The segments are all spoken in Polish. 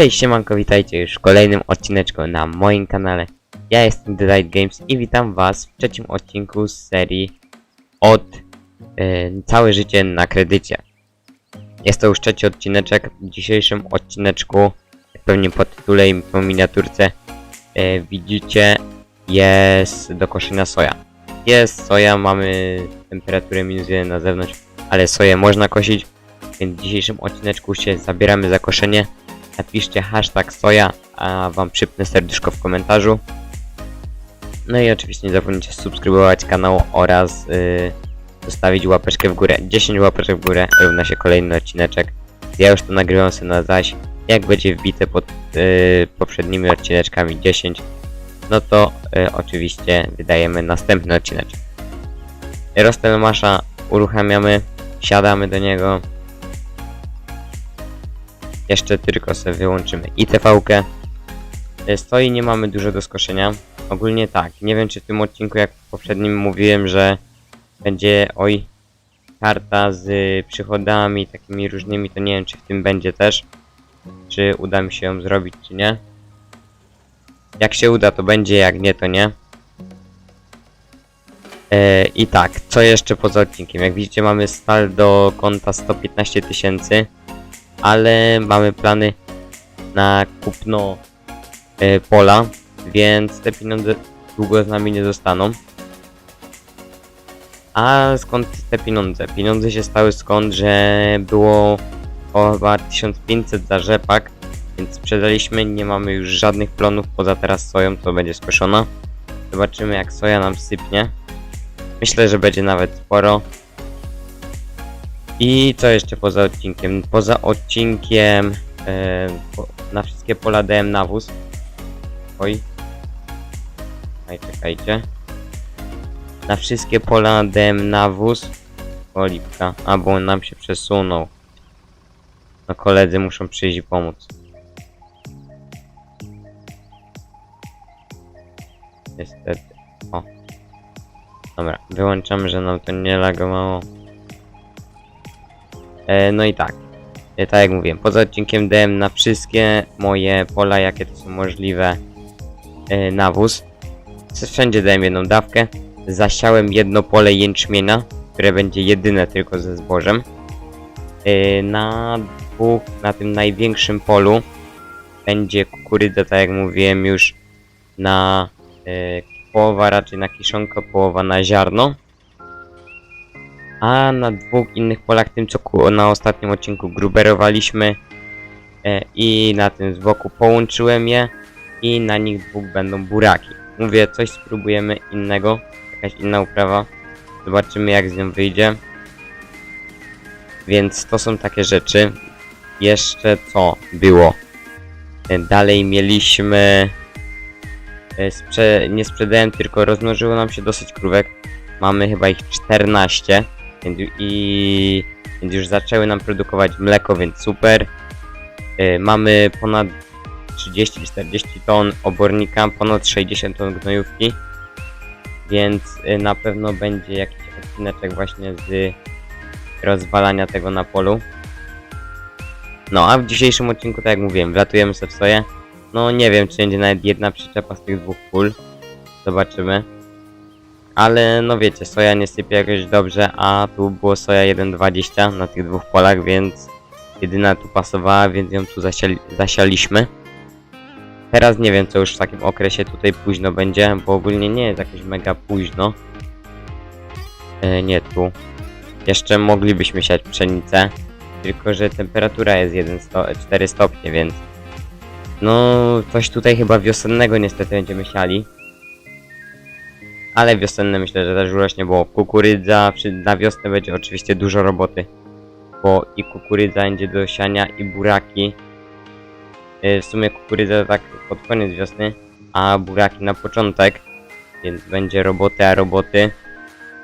Cześć siemanko, witajcie już w kolejnym odcineczku na moim kanale. Ja jestem The Light Games i witam was w trzecim odcinku z serii od e, Całe życie na kredycie. Jest to już trzeci odcineczek. W dzisiejszym odcineczku, pewnie po tytule i po miniaturce e, widzicie, jest do koszenia soja. Jest soja, mamy temperaturę minus 1 na zewnątrz, ale soję można kosić, więc w dzisiejszym odcineczku się zabieramy za koszenie. Napiszcie hashtag soja, a wam przypnę serduszko w komentarzu. No i oczywiście nie zapomnijcie subskrybować kanał oraz yy, zostawić łapeczkę w górę. 10 łapeczek w górę równa się kolejny odcineczek. Ja już to nagrywam sobie na zaś. Jak będzie wbite pod yy, poprzednimi odcineczkami 10, no to yy, oczywiście wydajemy następny odcineczek. Rostelmasza uruchamiamy, siadamy do niego. Jeszcze tylko sobie wyłączymy ITV-kę. E, Stoi nie mamy dużo do skoszenia. Ogólnie tak, nie wiem czy w tym odcinku jak w poprzednim mówiłem, że będzie oj karta z przychodami takimi różnymi, to nie wiem czy w tym będzie też. Czy uda mi się ją zrobić czy nie. Jak się uda to będzie, jak nie to nie. E, I tak, co jeszcze poza odcinkiem? Jak widzicie mamy stal do konta 115 tysięcy ale mamy plany na kupno e, pola, więc te pieniądze długo z nami nie zostaną. A skąd te pieniądze? Pieniądze się stały skąd, że było chyba 1500 za rzepak, więc sprzedaliśmy, nie mamy już żadnych plonów poza teraz soją, co będzie skoszona. Zobaczymy jak soja nam sypnie. Myślę, że będzie nawet sporo. I co jeszcze poza odcinkiem? Poza odcinkiem e, po, na wszystkie pola dałem nawóz. Oj. Oj, czekajcie. Na wszystkie pola dałem nawóz. O lipka. A, bo on nam się przesunął. No koledzy muszą przyjść i pomóc. Niestety. O. Dobra, wyłączamy, że nam to nie lagowało. E, no i tak. E, tak jak mówiłem, poza odcinkiem dałem na wszystkie moje pola, jakie to są możliwe, e, nawóz. Wszędzie dałem jedną dawkę. Zasiałem jedno pole jęczmienia, które będzie jedyne tylko ze zbożem. Na dwóch, na tym największym polu będzie kukurydza, tak jak mówiłem już, na połowa raczej na kiszonkę, połowa na ziarno. A na dwóch innych polach, tym co na ostatnim odcinku gruberowaliśmy e, i na tym z boku połączyłem je i na nich dwóch będą buraki. Mówię, coś spróbujemy innego, jakaś inna uprawa. Zobaczymy jak z nią wyjdzie. Więc to są takie rzeczy. Jeszcze co było? E, Dalej mieliśmy... e, Sprze nie sprzedałem, tylko rozmnożyło nam się dosyć krówek. Mamy chyba ich 14. Więc, i, więc już zaczęły nam produkować mleko, więc super. Y, mamy ponad 30-40 ton obornika, ponad 60 ton gnojówki. Więc y, na pewno będzie jakiś odcineczek właśnie z rozwalania tego na polu. No a w dzisiejszym odcinku, tak jak mówiłem, wlatujemy sobie w soję. No nie wiem, czy będzie nawet jedna przyczepa z tych dwóch pól. Zobaczymy. Ale no wiecie, soja nie sypie jakoś dobrze, a tu było soja 1,20 na tych dwóch polach, więc jedyna tu pasowała, więc ją tu zasiali, zasialiśmy. Teraz nie wiem co już w takim okresie tutaj późno będzie, bo ogólnie nie jest jakoś mega późno. E, nie tu. Jeszcze moglibyśmy siać pszenicę, tylko że temperatura jest 1 sto 4 stopnie, więc no coś tutaj chyba wiosennego niestety będziemy siali. Ale wiosenne myślę, że też urośnie, bo kukurydza przy, na wiosnę będzie oczywiście dużo roboty. Bo i kukurydza będzie do siania i buraki. Yy, W sumie kukurydza tak pod koniec wiosny, a buraki na początek. Więc będzie roboty, a roboty.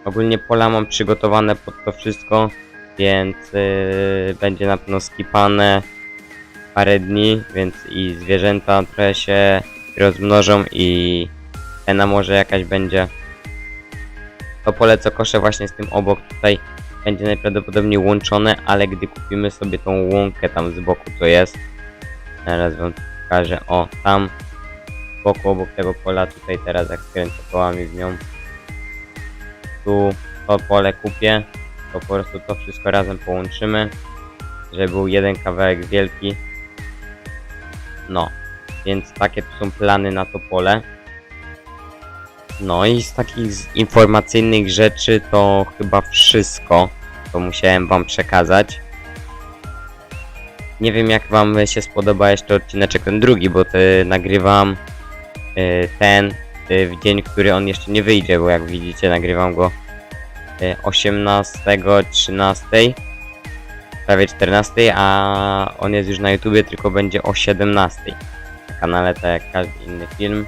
Ogólnie pola mam przygotowane pod to wszystko, więc yy, będzie na pewno skipane parę dni, więc i zwierzęta trochę się rozmnożą i cena może jakaś będzie. To pole co koszę właśnie z tym obok tutaj będzie najprawdopodobniej łączone, ale gdy kupimy sobie tą łąkę tam z boku co jest, Teraz wam pokażę. O, tam boku obok tego pola, tutaj teraz jak skręcę kołami w nią. Tu to pole kupię, to po prostu to wszystko razem połączymy, żeby był jeden kawałek wielki. No, więc takie tu są plany na to pole. No i z takich informacyjnych rzeczy to chyba wszystko, co musiałem wam przekazać. Nie wiem jak wam się spodoba jeszcze odcineczek ten drugi, bo nagrywam y, ten y, w dzień, który on jeszcze nie wyjdzie, bo jak widzicie nagrywam go y, 18, 13, prawie 14, a on jest już na YouTubie, tylko będzie o 17 na kanale, tak jak każdy inny film.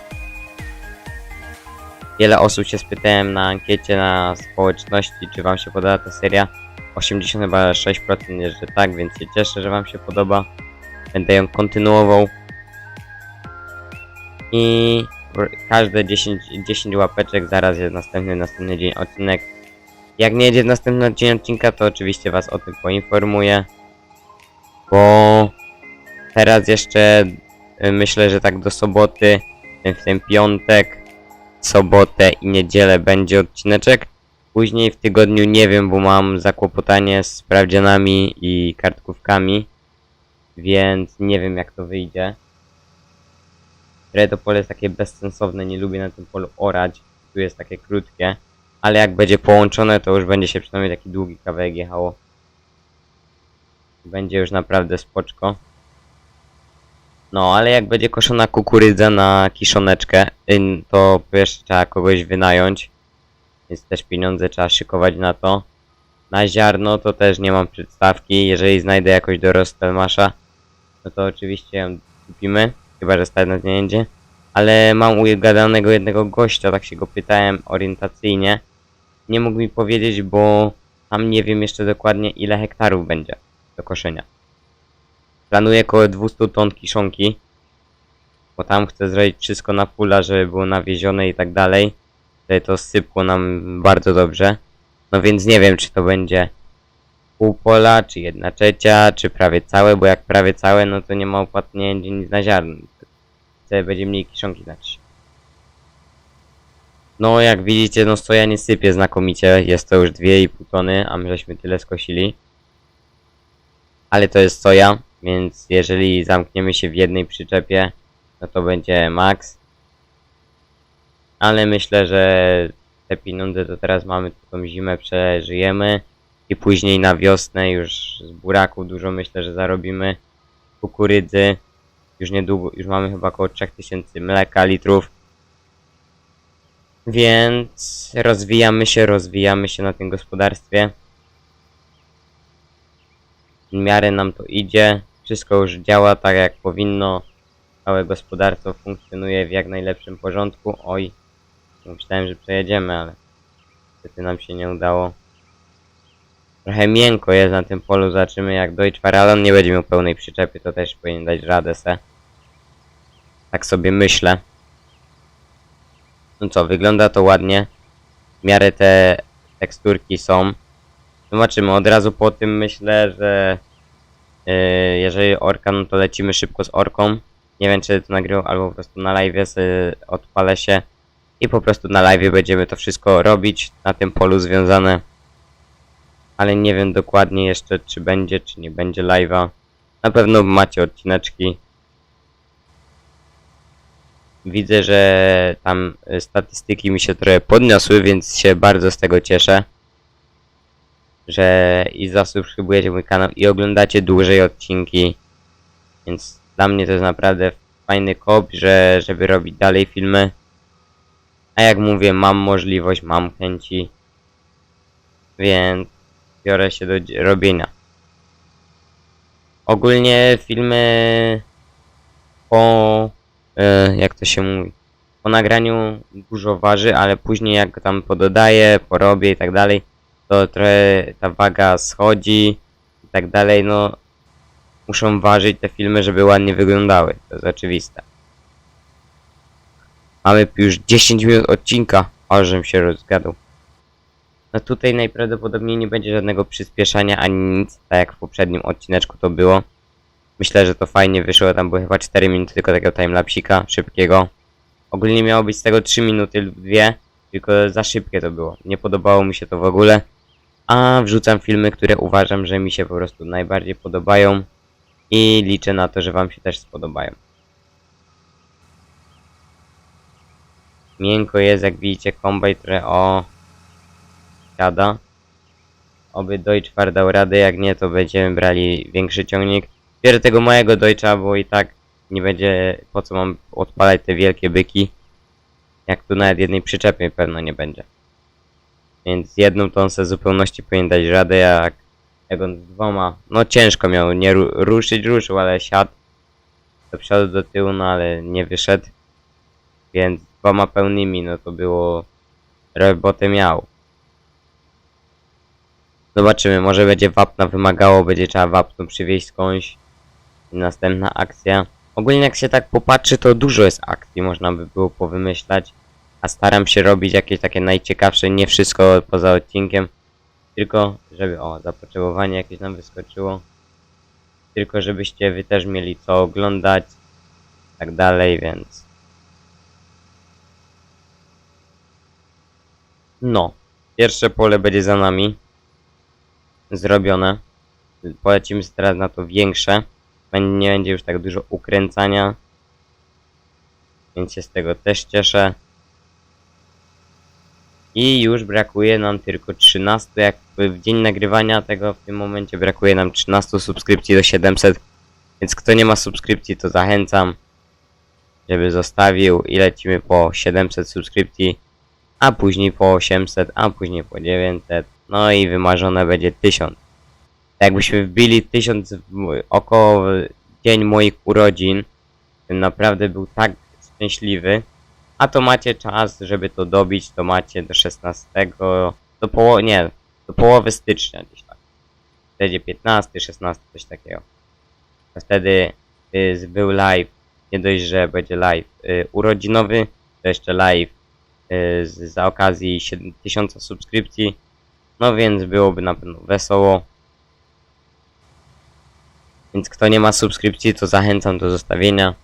Wiele osób się spytałem na ankiecie na społeczności, czy wam się podoba ta seria. 80 chyba 6% jest, że tak, więc się cieszę, że wam się podoba. Będę ją kontynuował. I każde 10, 10 łapeczek zaraz jest następny, następny dzień odcinek. Jak nie jedzie następny dzień odcinka, to oczywiście was o tym poinformuję. Bo teraz jeszcze y, myślę, że tak do soboty, w ten piątek, sobotę i niedzielę będzie odcineczek. Później w tygodniu nie wiem, bo mam zakłopotanie z sprawdzianami i kartkówkami, więc nie wiem jak to wyjdzie. To pole jest takie bezsensowne, nie lubię na tym polu orać, tu jest takie krótkie, ale jak będzie połączone, to już będzie się przynajmniej taki długi kawałek jechało. Będzie już naprawdę spoczko. No, ale jak będzie koszona kukurydza na kiszoneczkę, to jeszcze trzeba kogoś wynająć. Więc też pieniądze trzeba szykować na to. Na ziarno to też nie mam przedstawki. Jeżeli znajdę jakoś do Rostelmasza, no to oczywiście ją kupimy. Chyba, że stać na nie jedzie. Ale mam ugadanego jednego gościa, tak się go pytałem orientacyjnie. Nie mógł mi powiedzieć, bo tam nie wiem jeszcze dokładnie ile hektarów będzie do koszenia. Planuję około 200 ton kiszonki. Bo tam chcę zrobić wszystko na pula, żeby było nawiezione i tak dalej. Tutaj to sypło nam bardzo dobrze. No więc nie wiem, czy to będzie pół pola, czy jedna trzecia, czy prawie całe, bo jak prawie całe, no to nie ma opłat, nic na ziarno. Wtedy będzie mniej kiszonki znaczy. No jak widzicie, no soja nie sypie znakomicie, jest to już 2,5 tony, a my żeśmy tyle skosili. Ale to jest soja, więc jeżeli zamkniemy się w jednej przyczepie, no to będzie maks. Ale myślę, że te pieniądze to teraz mamy, tą zimę przeżyjemy i później na wiosnę już z buraków dużo myślę, że zarobimy. Kukurydzy. Już niedługo, już mamy chyba około 3000 mleka, litrów. Więc rozwijamy się, rozwijamy się na tym gospodarstwie. W miarę nam to idzie. Wszystko już działa tak jak powinno. Całe gospodarstwo funkcjonuje w jak najlepszym porządku. Oj, myślałem, że przejedziemy, ale niestety nam się nie udało. Trochę miękko jest na tym polu, zobaczymy jak Deutsch Farallon nie będzie miał pełnej przyczepy, to też powinien dać radę se. Tak sobie myślę. No co, wygląda to ładnie. W miarę te teksturki są. Zobaczymy, od razu po tym myślę, że jeżeli orka, no to lecimy szybko z orką. Nie wiem, czy to nagrywał, albo po prostu na live odpalę się i po prostu na live będziemy to wszystko robić na tym polu związane. Ale nie wiem dokładnie jeszcze, czy będzie, czy nie będzie live'a. Na pewno macie odcineczki. Widzę, że tam y, statystyki mi się trochę podniosły, więc się bardzo z tego cieszę. Że i zasubskrybujecie mój kanał i oglądacie dłużej odcinki. Więc dla mnie to jest naprawdę fajny kop, że żeby robić dalej filmy. A jak mówię, mam możliwość, mam chęci. Więc biorę się do robienia. Ogólnie filmy po e, jak to się mówi po nagraniu dużo waży, ale później jak tam pododaję, porobię i tak dalej, to trochę ta waga schodzi i tak dalej, no muszą ważyć te filmy, żeby ładnie wyglądały, to jest oczywiste. Mamy już 10 minut odcinka, ażem się rozgadał. No tutaj najprawdopodobniej nie będzie żadnego przyspieszania ani nic, tak jak w poprzednim odcineczku to było. Myślę, że to fajnie wyszło, tam były chyba 4 minuty tylko takiego timelapsika szybkiego. Ogólnie miało być z tego 3 minuty lub 2, tylko za szybkie to było. Nie podobało mi się to w ogóle. A wrzucam filmy, które uważam, że mi się po prostu najbardziej podobają i liczę na to, że wam się też spodobają. Miękko jest, jak widzicie, kombaj, które o siada. Oby Deutsch dał radę, jak nie, to będziemy brali większy ciągnik. Biorę tego małego Deutscha, bo i tak nie będzie, po co mam odpalać te wielkie byki, jak tu nawet jednej przyczepy pewno nie będzie. Więc jedną tą se w zupełności powinien dać radę, jak, jak on z dwoma, no ciężko miał, nie ru, ruszyć ruszył, ale siadł do przodu, do tyłu, no ale nie wyszedł. Więc dwoma pełnymi, no to było, robotę miał. Zobaczymy, może będzie wapna wymagało, będzie trzeba wapnu przywieźć skądś. I następna akcja. Ogólnie jak się tak popatrzy, to dużo jest akcji, można by było powymyślać. A staram się robić jakieś takie najciekawsze, nie wszystko poza odcinkiem. Tylko, żeby, o, zapotrzebowanie jakieś nam wyskoczyło. Tylko, żebyście wy też mieli co oglądać. Tak dalej, więc... No. Pierwsze pole będzie za nami zrobione. Polecimy teraz na to większe. Nie będzie już tak dużo ukręcania. Więc się z tego też cieszę. I już brakuje nam tylko 13, jak w dzień nagrywania tego w tym momencie brakuje nam 13 subskrypcji do 700. Więc kto nie ma subskrypcji to zachęcam, żeby zostawił i lecimy po 700 subskrypcji, a później po 800, a później po 900. No i wymarzone będzie 1000. Jakbyśmy wbili 1000 w mój- około dzień moich urodzin, bym naprawdę był tak szczęśliwy. A to macie czas, żeby to dobić, to macie do 16, do połowy, nie, do połowy stycznia gdzieś tak. Będzie 15, 16, coś takiego. A wtedy y, był live, nie dość, że będzie live y, urodzinowy, to jeszcze live y, z, za okazji 7000 subskrypcji. No więc byłoby na pewno wesoło. Więc kto nie ma subskrypcji, to zachęcam do zostawienia.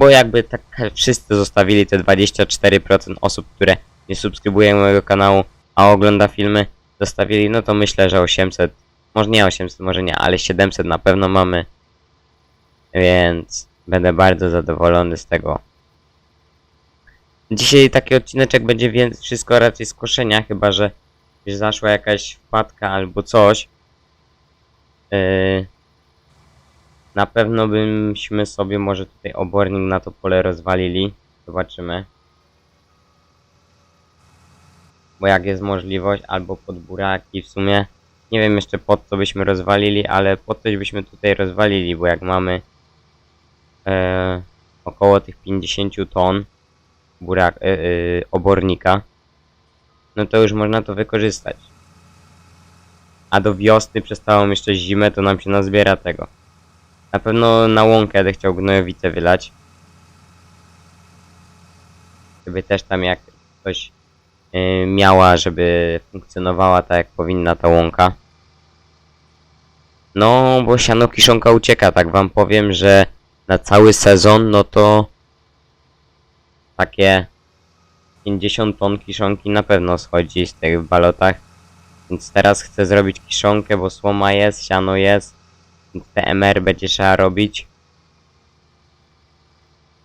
Bo jakby tak wszyscy zostawili te 24% osób, które nie subskrybują mojego kanału, a ogląda filmy, zostawili, no to myślę, że 800, może nie 800, może nie, ale 700 na pewno mamy. Więc będę bardzo zadowolony z tego. Dzisiaj taki odcineczek będzie więc wszystko raczej z koszenia, chyba że zaszła jakaś wpadka albo coś. Yy, na pewno byśmy sobie może tutaj obornik na to pole rozwalili. Zobaczymy. Bo jak jest możliwość, albo pod buraki w sumie. Nie wiem jeszcze pod co byśmy rozwalili, ale pod coś byśmy tutaj rozwalili, bo jak mamy e, około tych 50 ton burak, e, e, obornika, no to już można to wykorzystać. A do wiosny przez całą jeszcze zimę to nam się nazbiera tego. Na pewno na łąkę będę chciał gnojowicę wylać. Żeby też tam jak coś yy, miała, żeby funkcjonowała tak jak powinna ta łąka. No, bo siano kiszonka ucieka, tak wam powiem, że na cały sezon, no to takie 50 ton kiszonki na pewno schodzi z tych balotach. Więc teraz chcę zrobić kiszonkę, bo słoma jest, siano jest. TMR będzie trzeba robić.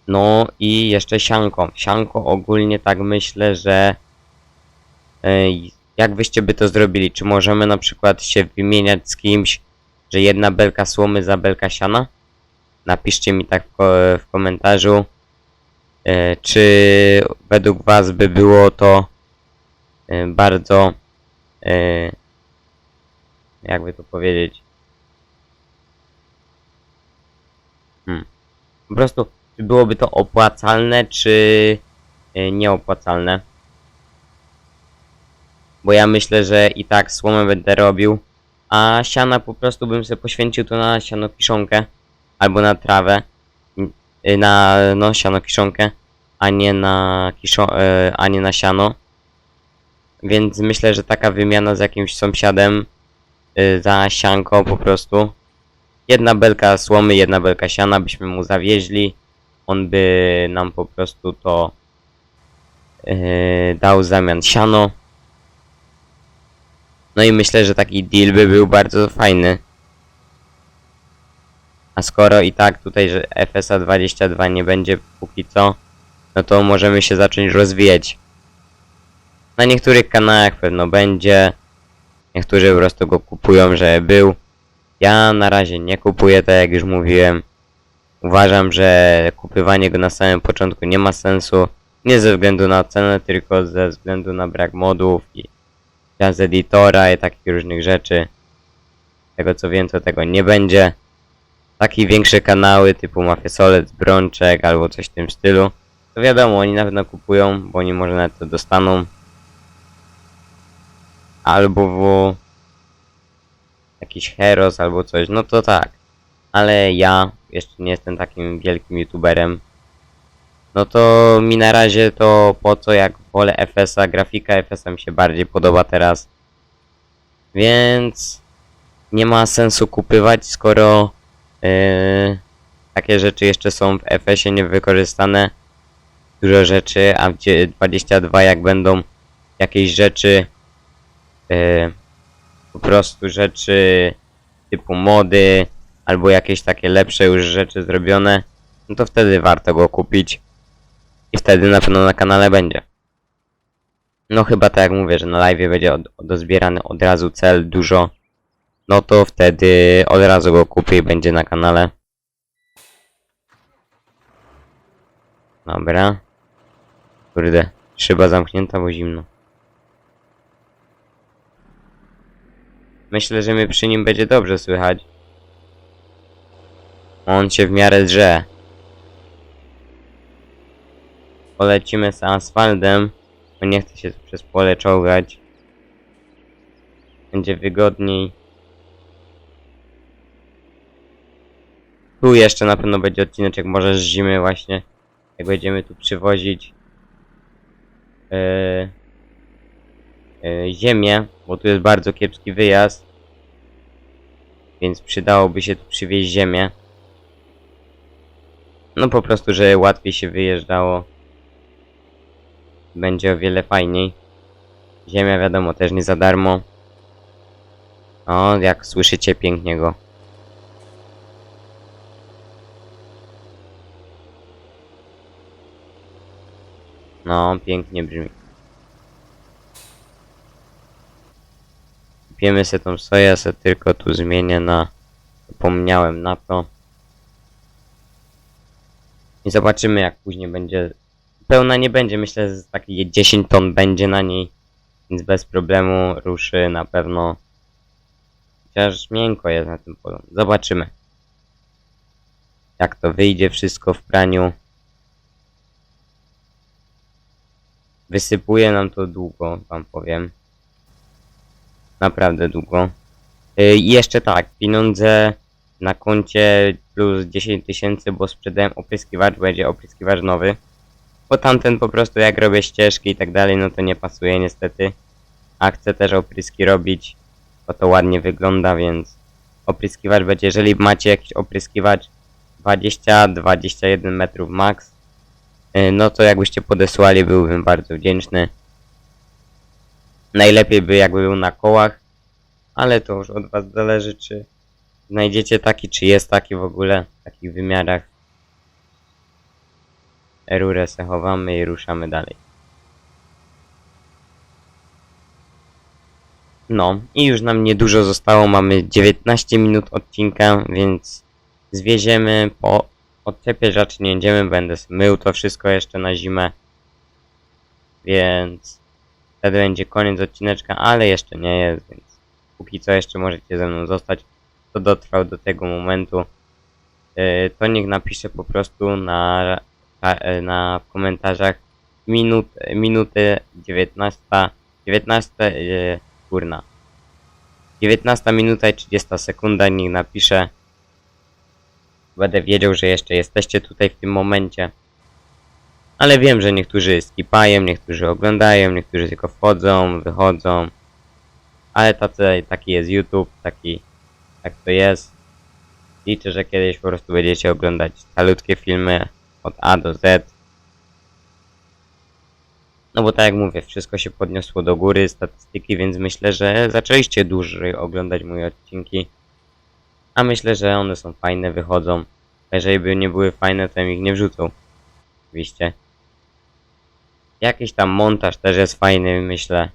No i jeszcze sianko. Sianko ogólnie tak myślę, że ej, jak wyście by to zrobili? Czy możemy na przykład się wymieniać z kimś, że jedna belka słomy za belka siana? Napiszcie mi tak w, ko w komentarzu. E, czy według Was by było to e, bardzo, e, jakby to powiedzieć, po prostu, czy byłoby to opłacalne, czy e, nieopłacalne? Bo ja myślę, że i tak słomę będę robił, a siana po prostu bym sobie poświęcił to na siano kiszonkę, albo na trawę, y, na no siano kiszonkę, a nie na kiszo, y, a nie na siano. Więc myślę, że taka wymiana z jakimś sąsiadem za sianko po prostu jedna belka słomy, jedna belka siana byśmy mu zawieźli. On by nam po prostu to yy, dał zamian siano. No i myślę, że taki deal by był bardzo fajny. A skoro i tak tutaj, że FSA 22 nie będzie póki co, no to możemy się zacząć rozwijać. Na niektórych kanałach pewno będzie. Niektórzy po prostu go kupują, żeby był. Ja na razie nie kupuję, tak jak już mówiłem. Uważam, że kupywanie go na samym początku nie ma sensu. Nie ze względu na cenę, tylko ze względu na brak modów i czas editora i takich różnych rzeczy. Tego co wiem, to tego nie będzie. Takie większe kanały typu Mafia Solec, Brączek albo coś w tym stylu. To wiadomo, oni na pewno kupują, bo oni może nawet to dostaną. Albo w jakiś Heros albo coś, no to tak. Ale ja jeszcze nie jestem takim wielkim youtuberem. No to mi na razie to po co jak wolę FS-a, grafika FS-a mi się bardziej podoba teraz. Więc nie ma sensu kupywać, skoro yy, takie rzeczy jeszcze są w FS-ie niewykorzystane. Dużo rzeczy, a w dzie- 22 jak będą jakieś rzeczy yy, po prostu rzeczy typu mody albo jakieś takie lepsze już rzeczy zrobione, no to wtedy warto go kupić i wtedy na pewno na kanale będzie. No chyba tak jak mówię, że na live będzie dozbierany od razu cel dużo, no to wtedy od razu go kupię i będzie na kanale. Dobra. Kurde, szyba zamknięta, bo zimno. Myślę, że mnie przy nim będzie dobrze słychać. On się w miarę drze. Polecimy z asfaltem, bo nie chcę się przez pole czołgać. Będzie wygodniej. Tu jeszcze na pewno będzie odcineczek może z zimy właśnie. Jak będziemy tu przywozić yy, yy, ziemię, bo tu jest bardzo kiepski wyjazd. Więc przydałoby się tu przywieźć ziemię. No po prostu, że łatwiej się wyjeżdżało. Będzie o wiele fajniej. Ziemia wiadomo też nie za darmo. O, jak słyszycie pięknie go. No, pięknie brzmi. Kupiemy sobie tą soję, se tylko tu zmienię na... Zapomniałem na to. I zobaczymy jak później będzie. Pełna nie będzie, myślę, że takie 10 ton będzie na niej. Więc bez problemu ruszy na pewno. Chociaż miękko jest na tym polu. Zobaczymy. Jak to wyjdzie wszystko w praniu. Wysypuje nam to długo, wam powiem. Naprawdę długo. I jeszcze tak, pieniądze na koncie plus 10 tysięcy, bo sprzedałem opryskiwacz, będzie opryskiwacz nowy. Bo tamten po prostu jak robię ścieżki i tak dalej, no to nie pasuje niestety. A chcę też opryski robić, bo to ładnie wygląda, więc opryskiwacz będzie, jeżeli macie jakiś opryskiwacz 20-21 metrów max, yy, no to jakbyście podesłali, byłbym bardzo wdzięczny. Najlepiej by jakby był na kołach, ale to już od was zależy, czy znajdziecie taki, czy jest taki w ogóle w takich wymiarach. Rurę se chowamy i ruszamy dalej. No, i już nam niedużo zostało, mamy 19 minut odcinka, więc zwieziemy po odczepie raczej nie będziemy, będę mył to wszystko jeszcze na zimę. Więc wtedy będzie koniec odcineczka, ale jeszcze nie jest, więc póki co jeszcze możecie ze mną zostać kto dotrwał do tego momentu, yy, to niech napisze po prostu na, na, na komentarzach minut, minuty 19, 19 yy, kurna. 19 minuta i 30 sekunda, niech napisze. Będę wiedział, że jeszcze jesteście tutaj w tym momencie. Ale wiem, że niektórzy skipają, niektórzy oglądają, niektórzy tylko wchodzą, wychodzą. Ale tacy, taki jest YouTube, taki tak to jest. Liczę, że kiedyś po prostu będziecie oglądać calutkie filmy od A do Z. No bo tak jak mówię, wszystko się podniosło do góry, statystyki, więc myślę, że zaczęliście dłużej oglądać moje odcinki. A myślę, że one są fajne, wychodzą. Jeżeli by nie były fajne, to bym ich nie wrzucał. Oczywiście. Jakiś tam montaż też jest fajny, myślę.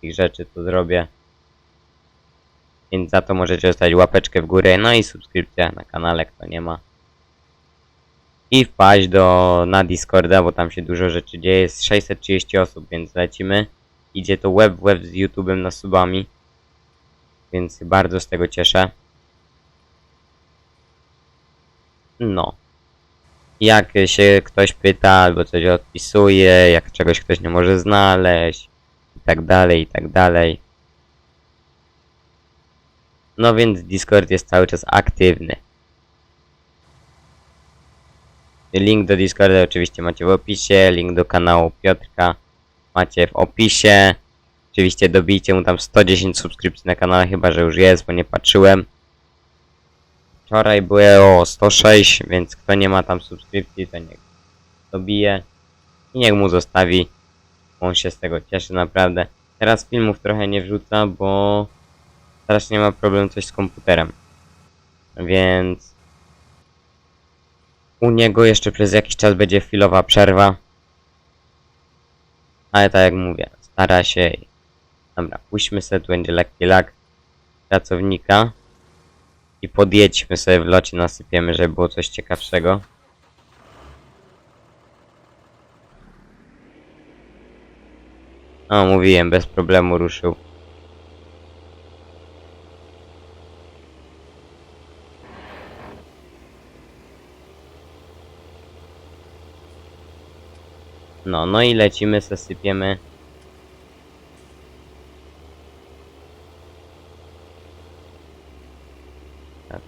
Tych rzeczy to zrobię. Więc za to możecie zostawić łapeczkę w górę, no i subskrypcja na kanale, kto nie ma. I wpaść do, na Discorda, bo tam się dużo rzeczy dzieje. Jest 630 osób, więc lecimy. Idzie to web w web z YouTube'em na subami. Więc bardzo z tego cieszę. No. Jak się ktoś pyta albo coś odpisuje, jak czegoś ktoś nie może znaleźć i tak dalej, i tak dalej. No więc Discord jest cały czas aktywny. Link do Discorda oczywiście macie w opisie, link do kanału Piotrka macie w opisie. Oczywiście dobijcie mu tam 110 subskrypcji na kanale, chyba że już jest, bo nie patrzyłem. Wczoraj było 106, więc kto nie ma tam subskrypcji, to niech dobije i niech mu zostawi. On się z tego cieszy naprawdę. Teraz filmów trochę nie wrzuca, bo teraz nie ma problemu coś z komputerem. Więc u niego jeszcze przez jakiś czas będzie chwilowa przerwa. Ale tak jak mówię, stara się. Dobra, puśćmy sobie, tu będzie lekki lag pracownika. I podjedźmy sobie w locie, nasypiemy, żeby było coś ciekawszego. O, mówiłem, bez problemu ruszył. No, no i lecimy, zasypiemy.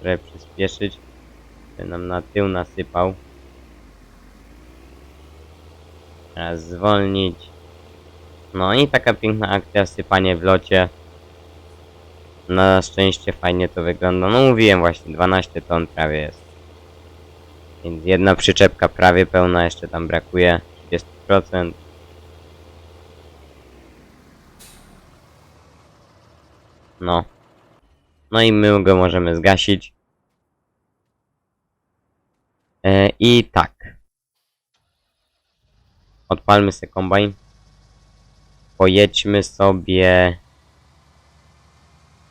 Trochę przyspieszyć, by nam na tył nasypał. Teraz zwolnić. No i taka piękna akcja, sypanie w locie. Na szczęście fajnie to wygląda. No mówiłem właśnie, 12 ton prawie jest. Więc jedna przyczepka prawie pełna, jeszcze tam brakuje 30%. No. No i my go możemy zgasić. E, I tak. Odpalmy sobie kombajn. Pojedźmy sobie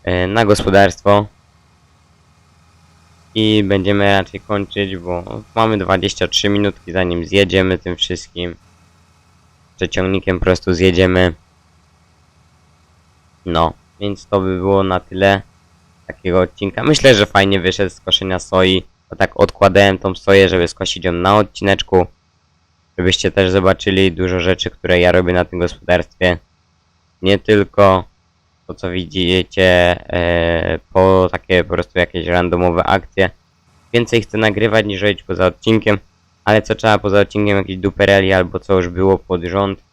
e, na gospodarstwo. I będziemy raczej kończyć, bo mamy 23 minutki zanim zjedziemy tym wszystkim. Przeciągnikiem po prostu zjedziemy. No, więc to by było na tyle takiego odcinka. Myślę, że fajnie wyszedł z koszenia soi. Bo tak odkładałem tą soję, żeby skosić ją na odcineczku. Żebyście też zobaczyli dużo rzeczy, które ja robię na tym gospodarstwie. Nie tylko to, co widzicie e, po takie po prostu jakieś randomowe akcje. Więcej chcę nagrywać niż robić poza odcinkiem. Ale co trzeba poza odcinkiem, jakieś dupereli albo co już było pod rząd,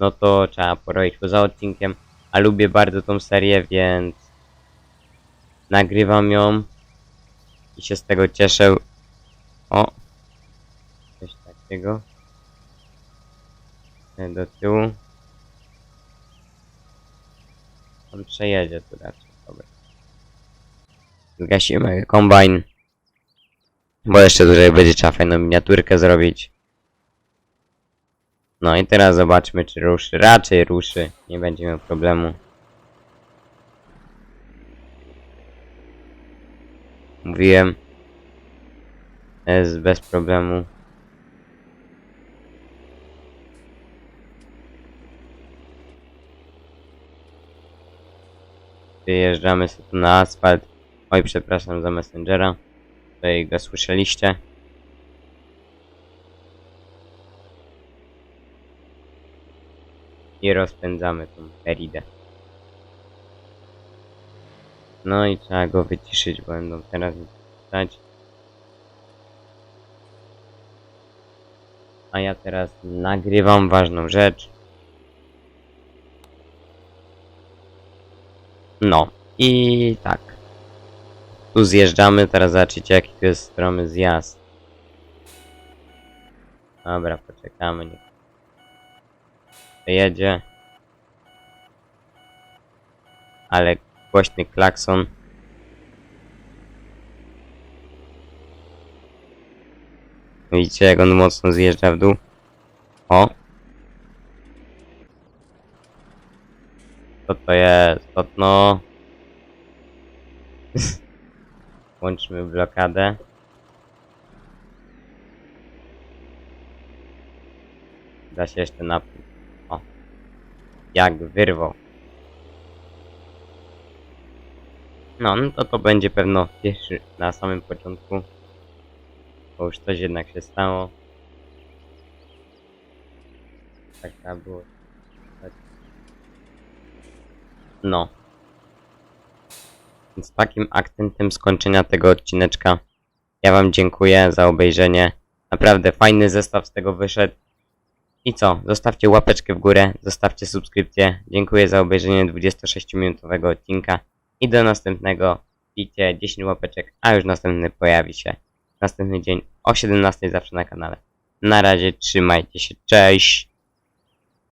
no to trzeba porobić poza odcinkiem. A lubię bardzo tą serię, więc nagrywam ją i się z tego cieszę. O! Coś takiego. E, Do tyłu. On przejedzie tu raczej. Dobra. Zgasimy kombajn. Bo jeszcze tutaj będzie trzeba fajną miniaturkę zrobić. No i teraz zobaczmy czy ruszy. Raczej ruszy. Nie będzie miał problemu. Mówiłem. Jest bez problemu. Wyjeżdżamy sobie tu na asfalt. Oj, przepraszam za Messengera. Tutaj go słyszeliście. I rozpędzamy tą Eridę. No i trzeba go wyciszyć, bo będą teraz stać. A ja teraz nagrywam ważną rzecz. No i tak. Tu zjeżdżamy, teraz zobaczycie jaki to jest stromy zjazd. Dobra, poczekamy. Niech jedzie. Ale głośny klakson. Widzicie jak on mocno zjeżdża w dół? O! Co to jest? To no. Włączmy blokadę. Da się jeszcze napić. O. Jak wyrwał. No, no to to będzie pewno pierwszy na samym początku. Bo już coś jednak się stało. Tak trzeba było. Tak. No. Więc takim akcentem skończenia tego odcineczka ja wam dziękuję za obejrzenie. Naprawdę fajny zestaw z tego wyszedł. I co? Zostawcie łapeczkę w górę, zostawcie subskrypcję. Dziękuję za obejrzenie 26-minutowego odcinka. I do następnego. Wbijcie 10 łapeczek, a już następny pojawi się następny dzień o 17 zawsze na kanale. Na razie, trzymajcie się, cześć!